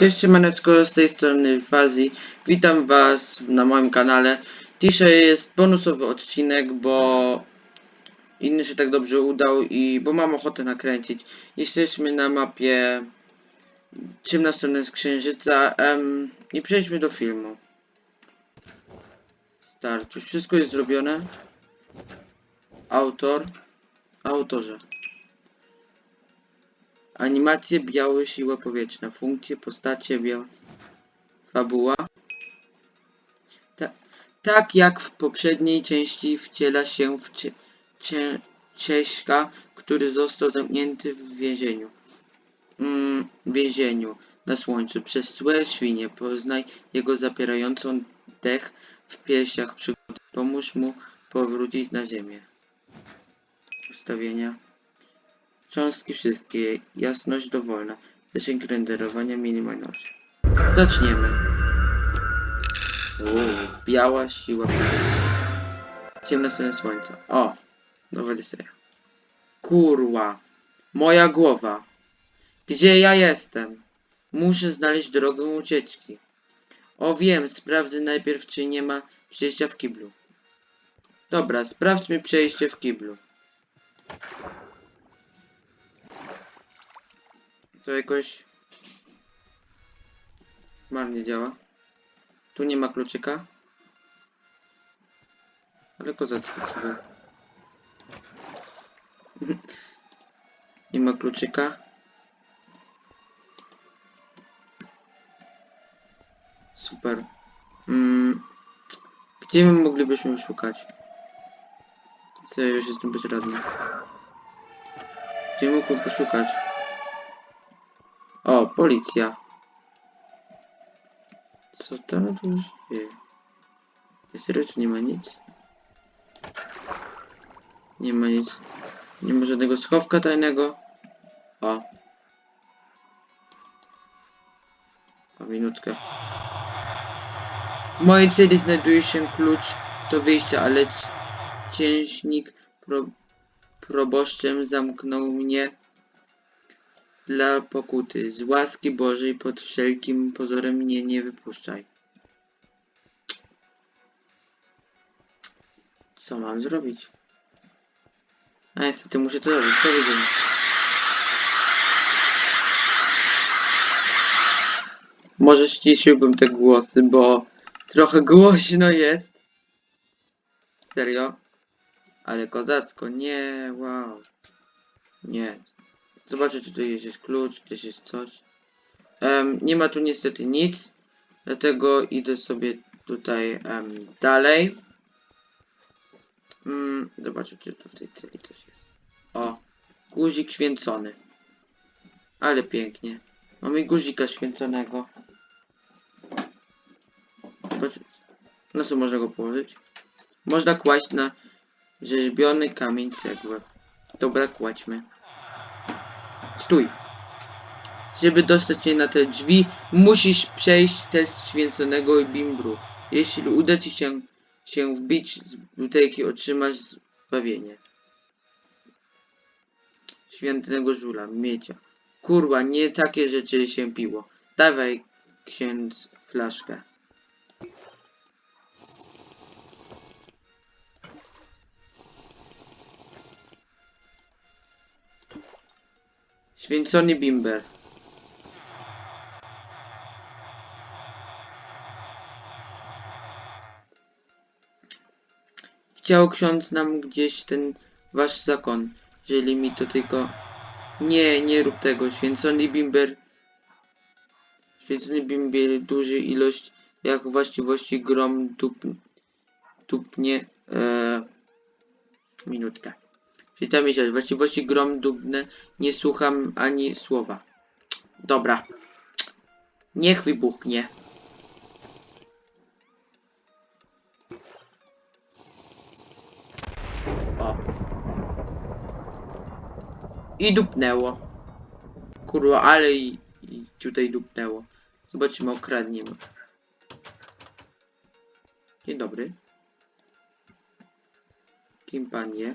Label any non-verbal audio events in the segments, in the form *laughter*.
Cześć Maneczko, z tej strony Fazi. Witam was na moim kanale. Dzisiaj jest bonusowy odcinek, bo inny się tak dobrze udał i bo mam ochotę nakręcić. Jesteśmy na mapie ciemna strona z księżyca i przejdźmy do filmu. Start. Wszystko jest zrobione. Autor. Autorze. Animacje białe, siła powietrzna, funkcje, postacie białe, fabuła. Ta, tak jak w poprzedniej części wciela się w cie, cie, Cieśka, który został zamknięty w więzieniu. Mm, więzieniu na słońcu przez złe świnie. Poznaj jego zapierającą dech w piersiach. Pomóż mu powrócić na ziemię. Ustawienia. Cząstki wszystkie, jasność dowolna, zasięg renderowania minimalności. Zaczniemy. Uuu, biała siła. Ciemna strona słońca. O, nowa seria. Kurwa, moja głowa. Gdzie ja jestem? Muszę znaleźć drogę ucieczki. O wiem, sprawdzę najpierw czy nie ma przejścia w kiblu. Dobra, sprawdźmy przejście w kiblu. To jakoś marnie działa. Tu nie ma kluczyka. Ale kozacko sobie. *laughs* nie ma kluczyka. Super. Mm. Gdzie my moglibyśmy szukać? Co, ja już jestem bezradny. Gdzie mógłbym poszukać? O, policja. Co tam tu dzieje? Serio, tu nie ma nic? Nie ma nic. Nie ma żadnego schowka tajnego. O. O, minutkę. W mojej celi znajduje się klucz do wyjścia, ale ciężnik pro, proboszczem zamknął mnie dla pokuty. Z łaski Bożej pod wszelkim pozorem mnie nie wypuszczaj. Co mam zrobić? A niestety muszę to zrobić. Co widzimy? Może ściszyłbym te głosy, bo trochę głośno jest. Serio? Ale kozacko, nie, wow. Nie, Zobaczę, czy tu jest klucz, gdzieś jest coś. Em, nie ma tu niestety nic, dlatego idę sobie tutaj em, dalej. Mm, zobaczę, czy tu w tej celi coś jest. O, guzik święcony. Ale pięknie. Mamy guzika święconego. Zobacz, na co można go położyć? Można kłaść na rzeźbiony kamień cegłę. Dobra, kładźmy. Stój. Żeby dostać się na te drzwi, musisz przejść test święconego bimbru. Jeśli uda ci się, się wbić z butelki, otrzymasz zbawienie. Świętego żula, miecia. Kurwa, nie takie rzeczy się piło. Dawaj, księdz, flaszkę. Święcony bimber. Chciał ksiądz nam gdzieś ten wasz zakon, jeżeli mi to tylko... Nie, nie rób tego. Święcony bimber... Święcony bimber duży ilość jak właściwości grom tup... tupnie... E... Witam się. Właściwości grom dubne nie słucham ani słowa. Dobra. Niech wybuchnie. O. I dupnęło. Kurwa, ale i, i tutaj dupnęło. Zobaczymy, okradniemy. Dzień dobry. Kim pan je?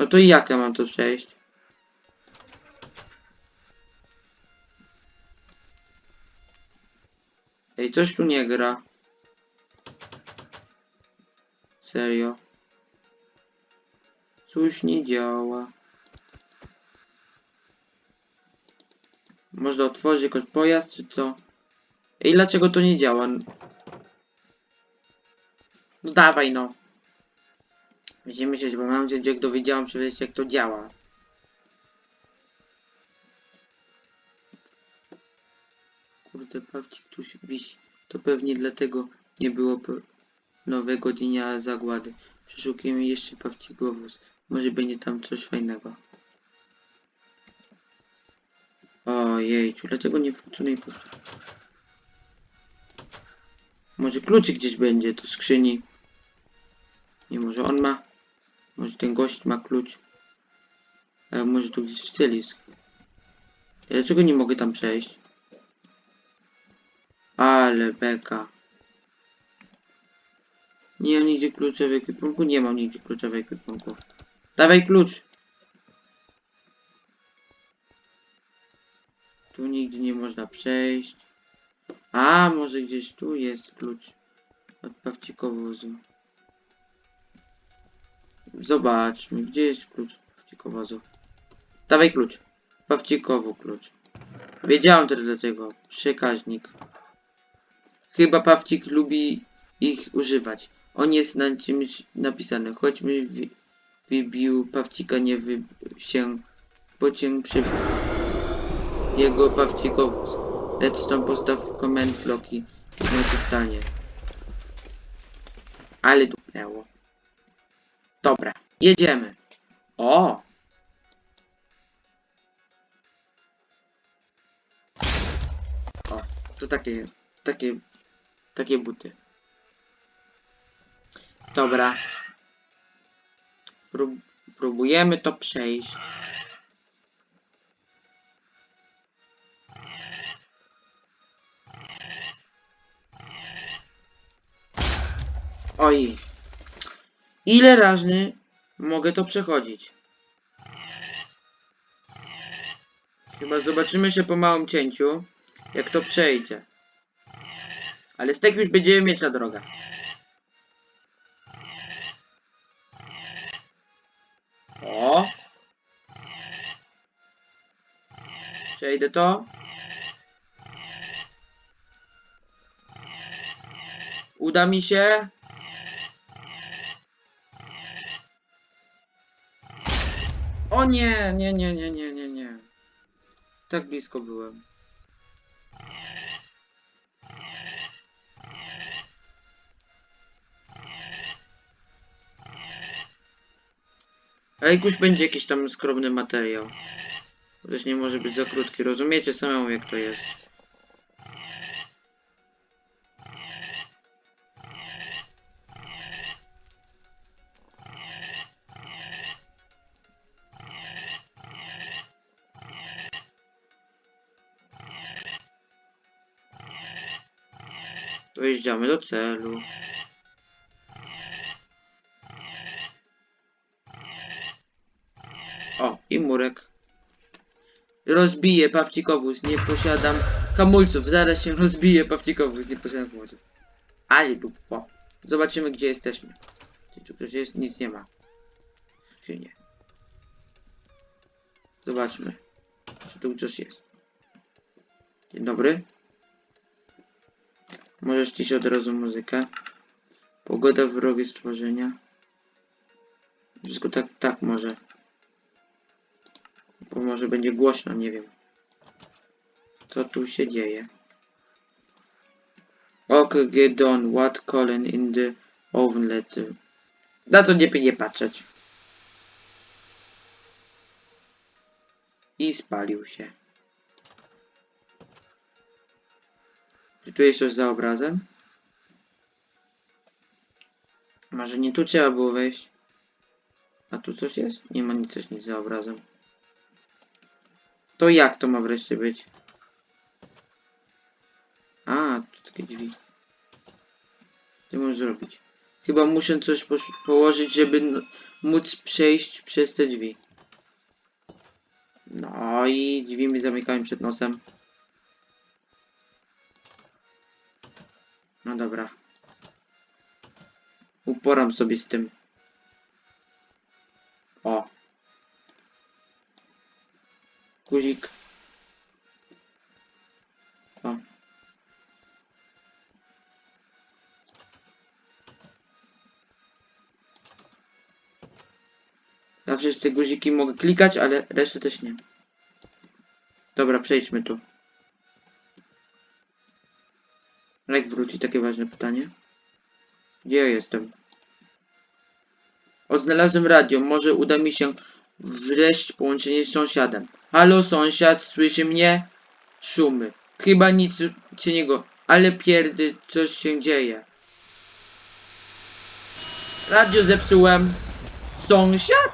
No to i jak ja mam to przejść? Ej, coś tu nie gra. Serio. Coś nie działa. Można otworzyć jakoś pojazd, czy co? Ej, dlaczego to nie działa? No dawaj no. Będziemy myśleć, bo mam nadzieję, jak dowiedziałam się jak to działa. Kurde, pawcik tu się wisi. To pewnie dlatego nie było nowego dnia zagłady. Przeszukujemy jeszcze pawcikowóz. Może będzie tam coś fajnego. Ojej, dlaczego nie funkcjonuje? Może kluczyk gdzieś będzie do skrzyni. Nie może on ma. Może ten gość ma klucz. A może tu gdzieś stylisk. Dlaczego nie mogę tam przejść? Ale beka. Nie mam nigdzie klucza w ekwipunku? Nie mam nigdzie klucza w ekwipunku. Dawaj klucz! Tu nigdzie nie można przejść. A, może gdzieś tu jest klucz od pawcikowozu. Zobaczmy, gdzie jest klucz pawcikowozu. Dawaj klucz. Pawcikowu klucz. Wiedziałem też dlaczego. Przekaźnik. Chyba Pawcik lubi ich używać. On jest na czymś napisany. Wi- wybił Pawcika nie wy się pociąg przy jego Pawcikowóz. Lecz tam postaw comment bloki to stanie. Ale dupnęło. Dobra, jedziemy. O! O, to takie, takie, takie buty. Dobra. Prób, próbujemy to przejść. Oj. Ile razy mogę to przechodzić? Chyba zobaczymy się po małym cięciu, jak to przejdzie. Ale stek już będziemy mieć na drogę. O! Przejdę to. Uda mi się. O nie, nie, nie, nie, nie, nie, nie. Tak blisko byłem. A jakoś będzie jakiś tam skromny materiał. Też nie może być za krótki. Rozumiecie samemu jak to jest. Dojeżdżamy do celu. O, i murek. Rozbiję pawcikowóz, nie posiadam hamulców. Zaraz się rozbije pawcikowóz, nie posiadam hamulców. Ale dupo. Zobaczymy gdzie jesteśmy. Czy tu ktoś jest? Nic nie ma. Czy nie? Zobaczmy. Czy tu coś jest. Dzień dobry. Możesz ścić od razu muzykę. Pogoda w rowie stworzenia. Wszystko tak, tak może. Bo może będzie głośno, nie wiem. Co tu się dzieje? Ok, get done. What Colin in the oven letter. Na to nie, nie patrzeć. I spalił się. Czy tu jest coś za obrazem? Może nie tu trzeba było wejść? A tu coś jest? Nie ma nic, coś nic za obrazem. To jak to ma wreszcie być? A, tu takie drzwi. Co możesz zrobić? Chyba muszę coś położyć, żeby móc przejść przez te drzwi. No i drzwi mi zamykają przed nosem. No dobra. Uporam sobie z tym. O. Guzik. O. Zawsze te guziki mogę klikać, ale resztę też nie. Dobra, przejdźmy tu. Jak wróci? Takie ważne pytanie. Gdzie ja jestem? Odnalazłem radio. Może uda mi się wreszcie połączenie z sąsiadem. Halo sąsiad, słyszy mnie? Szumy. Chyba nic cię nie go. Ale pierdy, coś się dzieje. Radio zepsułem. Sąsiad?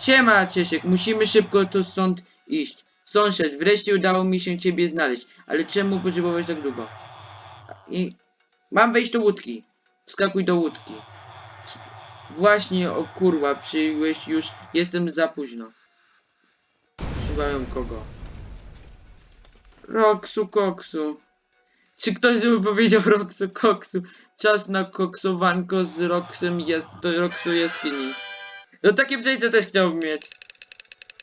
Siema Ciesiek, musimy szybko to stąd iść. Sąsiad, wreszcie udało mi się ciebie znaleźć. Ale czemu potrzebowałeś tak długo? I mam wejść do łódki. Wskakuj do łódki. Właśnie, o kurwa, przyjąłeś już. Jestem za późno. Przyjąłem kogo? Roxu Koksu. Czy ktoś by powiedział Roxu Koksu? Czas na koksowanko z Roxem jest do Roxu jaskini. No takie przejście też chciałbym mieć.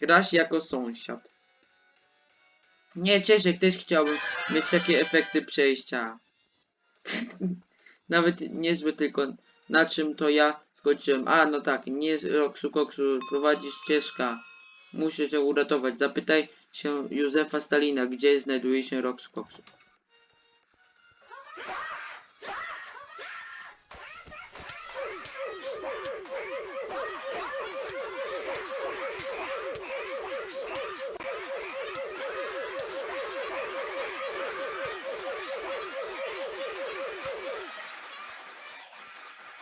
Grasz jako sąsiad. Nie, Cieszek, też chciałbym mieć takie efekty przejścia. *laughs* Nawet niezłe tylko na czym to ja skończyłem. A, no tak, nie Roxu Koksu prowadzi ścieżka. Muszę cię uratować. Zapytaj się Józefa Stalina, gdzie znajduje się Roxu Koksu.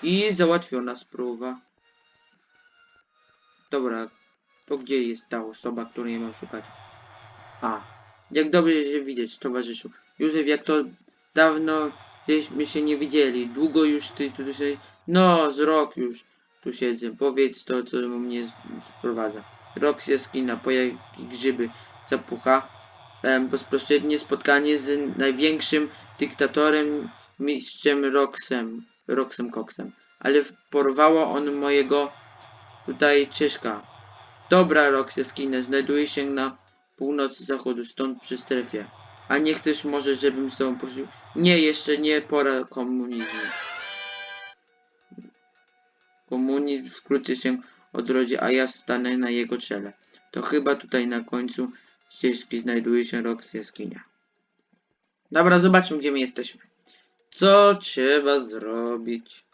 I załatwiona sprawa. Dobra, to gdzie jest ta osoba, której mam szukać? A, jak dobrze się widzieć, towarzyszu. Józef, jak to dawno żeśmy się nie widzieli. Długo już ty tu się... No, z rok już tu siedzę. Powiedz to, co mnie sprowadza. Rok z jaskina, po jakie grzyby zapucha. Dałem bezpośrednie spotkanie z największym dyktatorem, mistrzem Roxem. Roxem Coxem. Ale porwało on mojego tutaj Cieszka. Dobra, Rox jaskinę znajduje się na północy zachodu, stąd przy strefie. A nie chcesz może, żebym z tobą poszedł? Nie, jeszcze nie pora komunizmu. Komunizm wkrótce się odrodzi, a ja stanę na jego czele. To chyba tutaj na końcu ścieżki znajduje się Rox jaskinia. Dobra, zobaczmy gdzie my jesteśmy. Co trzeba zrobić?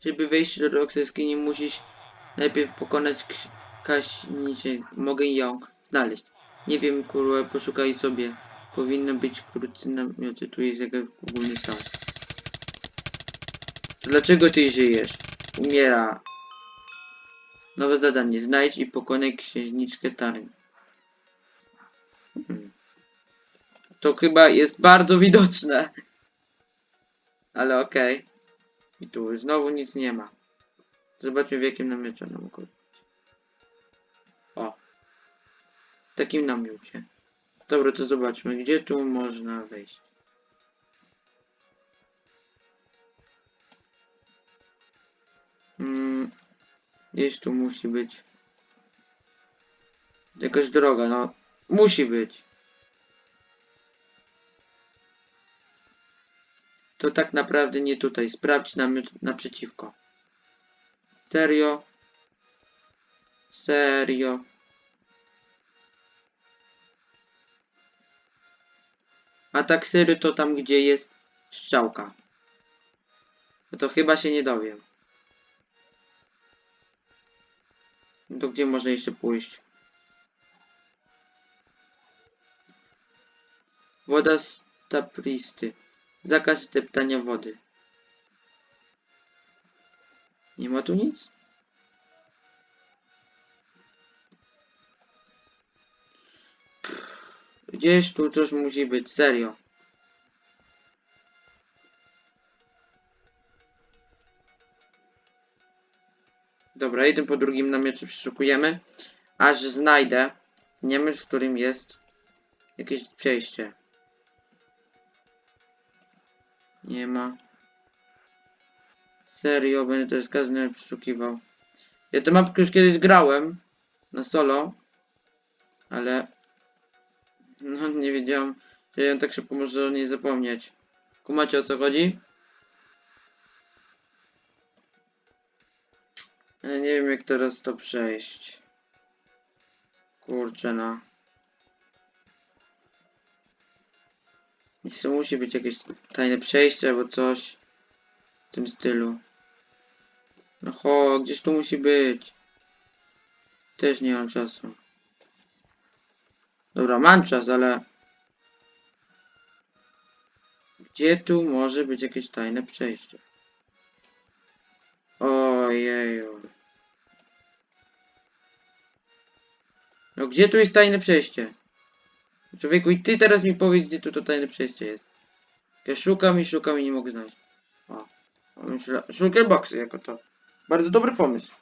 Żeby wejść do Roxeski musisz najpierw pokonać Kaśnicę. Mogę ją znaleźć. Nie wiem, kurwa, poszukaj sobie. Powinno być wkrótce namioty. Tu jest jakaś ogólny stan. Dlaczego ty żyjesz? Umiera. Nowe zadanie. Znajdź i pokonaj księżniczkę Tarn. Hmm. To chyba jest bardzo widoczne. Ale okej. I tu znowu nic nie ma. Zobaczmy w jakim namiocie mogła być. O. W takim namiocie. Dobra, to zobaczmy, gdzie tu można wejść. Gdzieś tu musi być. Jakaś droga, no. Musi być. To tak naprawdę nie tutaj. Sprawdź namiot naprzeciwko. Serio? Serio? A tak serio to tam, gdzie jest strzałka. No to chyba się nie dowiem. To gdzie można jeszcze pójść? Woda z tapristy. Zakaz steptania wody. Nie ma tu nic? Gdzieś tu coś musi być, serio. Dobra, jeden po drugim namiocie przeszukujemy, aż znajdę namiot, w którym jest jakieś przejście. Nie ma. Serio, będę to z każdym przeszukiwał. Ja tę mapkę już kiedyś grałem na solo, ale *laughs* no nie wiedziałem, że ją tak szybko można o niej zapomnieć. Kumacie o co chodzi? Ja nie wiem jak teraz to przejść. Kurczę no. Jeszcze musi być jakieś tajne przejście albo coś w tym stylu. No ho, gdzieś tu musi być. Też nie mam czasu. Dobra, mam czas, ale... Gdzie tu może być jakieś tajne przejście? Ojeju. No gdzie tu jest tajne przejście? Człowieku, i ty teraz mi powiedz, gdzie tu to tajne przejście jest. Ja szukam i szukam i nie mogę znaleźć. O, myślę, szukam boxy jako to. Bardzo dobry pomysł.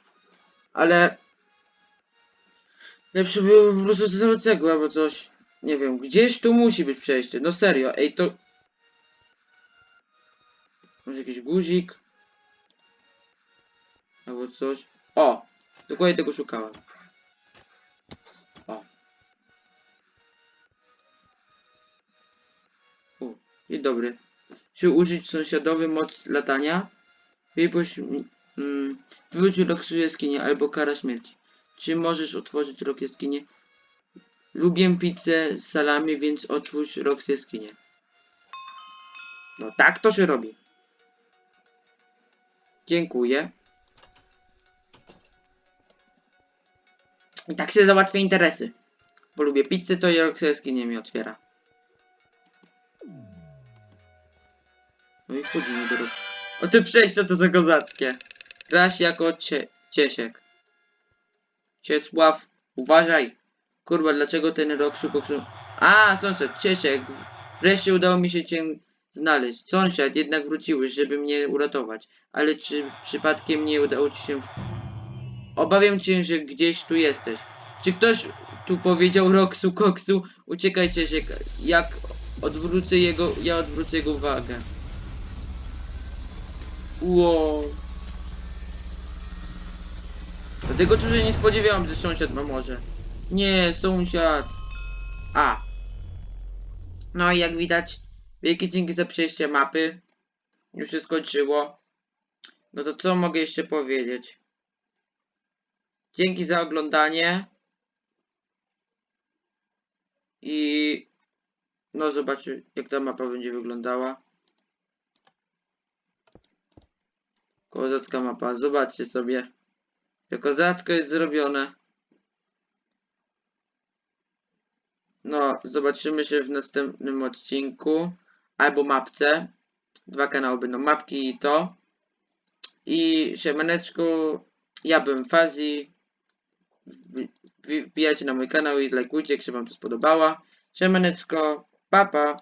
Ale... Lepsze było po prostu to same cegły albo coś. Nie wiem, gdzieś tu musi być przejście. No serio, ej to... Może jakiś guzik? Albo coś. O! Dokładnie tego szukałem. Dzień dobry. Czy użyć sąsiadowy moc latania? Wypuść... Mm, wyłóż rok jaskini albo kara śmierci. Czy możesz otworzyć rok jaskini? Lubię pizzę z salami, więc otwórz rok jaskini. No tak to się robi. Dziękuję. I tak się załatwię interesy. Bo lubię pizzę, to Jorkserski nie mi otwiera. No i wchodzimy do ruchu. O te przejścia to są kozackie. Jako cie Ciesiek. Ciesław, uważaj. Kurwa, dlaczego ten rok szukał... A, sąsiad, Ciesiek. Wreszcie udało mi się cię znaleźć. Sąsiad, jednak wróciłeś, żeby mnie uratować. Ale czy przypadkiem nie udało ci się... Obawiam się, że gdzieś tu jesteś. Czy ktoś tu powiedział Roxu Koksu? Uciekaj Ciesiek, jak odwrócę jego... Ja odwrócę jego uwagę. Wow. Dlatego tu się nie spodziewałem, że sąsiad ma morze. Nie, sąsiad. A. No i jak widać, wielkie dzięki za przejście mapy. Już się skończyło. No to co mogę jeszcze powiedzieć? Dzięki za oglądanie. I no zobaczcie jak ta mapa będzie wyglądała. Kozacka mapa, zobaczcie sobie. Jak kozacko jest zrobione. No, zobaczymy się w następnym odcinku. Albo mapce. Dwa kanały będą mapki i to. I siemaneczku. Ja byłem Fazi. Wbi- wbi- Wbijajcie na mój kanał i lajkujcie, jak się wam to spodobała. Siemaneczko. Pa, pa.